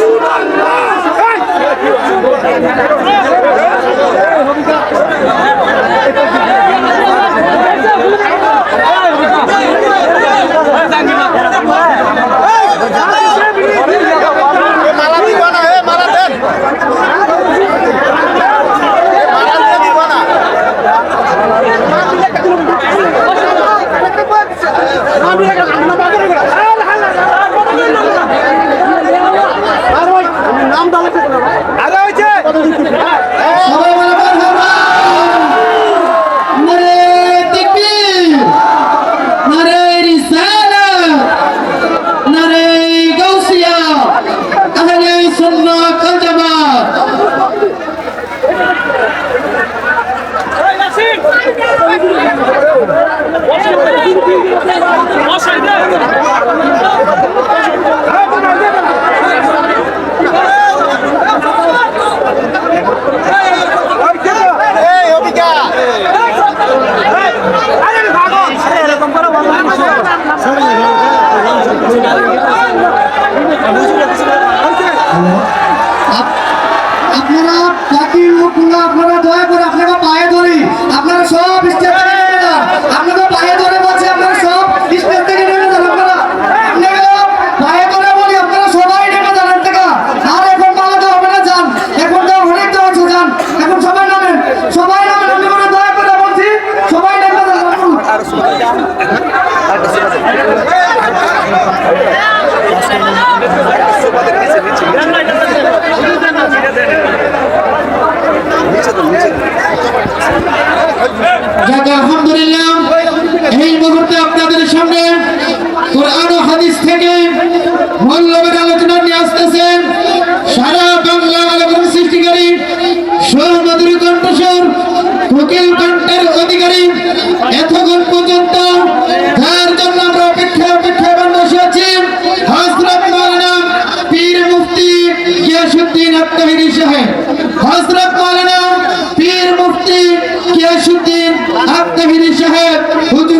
রাসূলুল্লাহ আপনারা প্যাকিং আপনারা যাকে আলহামদুলিল্লাহ, এই মুহূর্তে আপনাদের সামনে কোরআন হাদিস থেকে মূল্যবান আলোচনা নিয়ে আসতেছেন সারা বাংলা আলোচনা সৃষ্টিকারী সৌমধুরী কণ্ঠস্বর কোকিল সাহেব হুজুর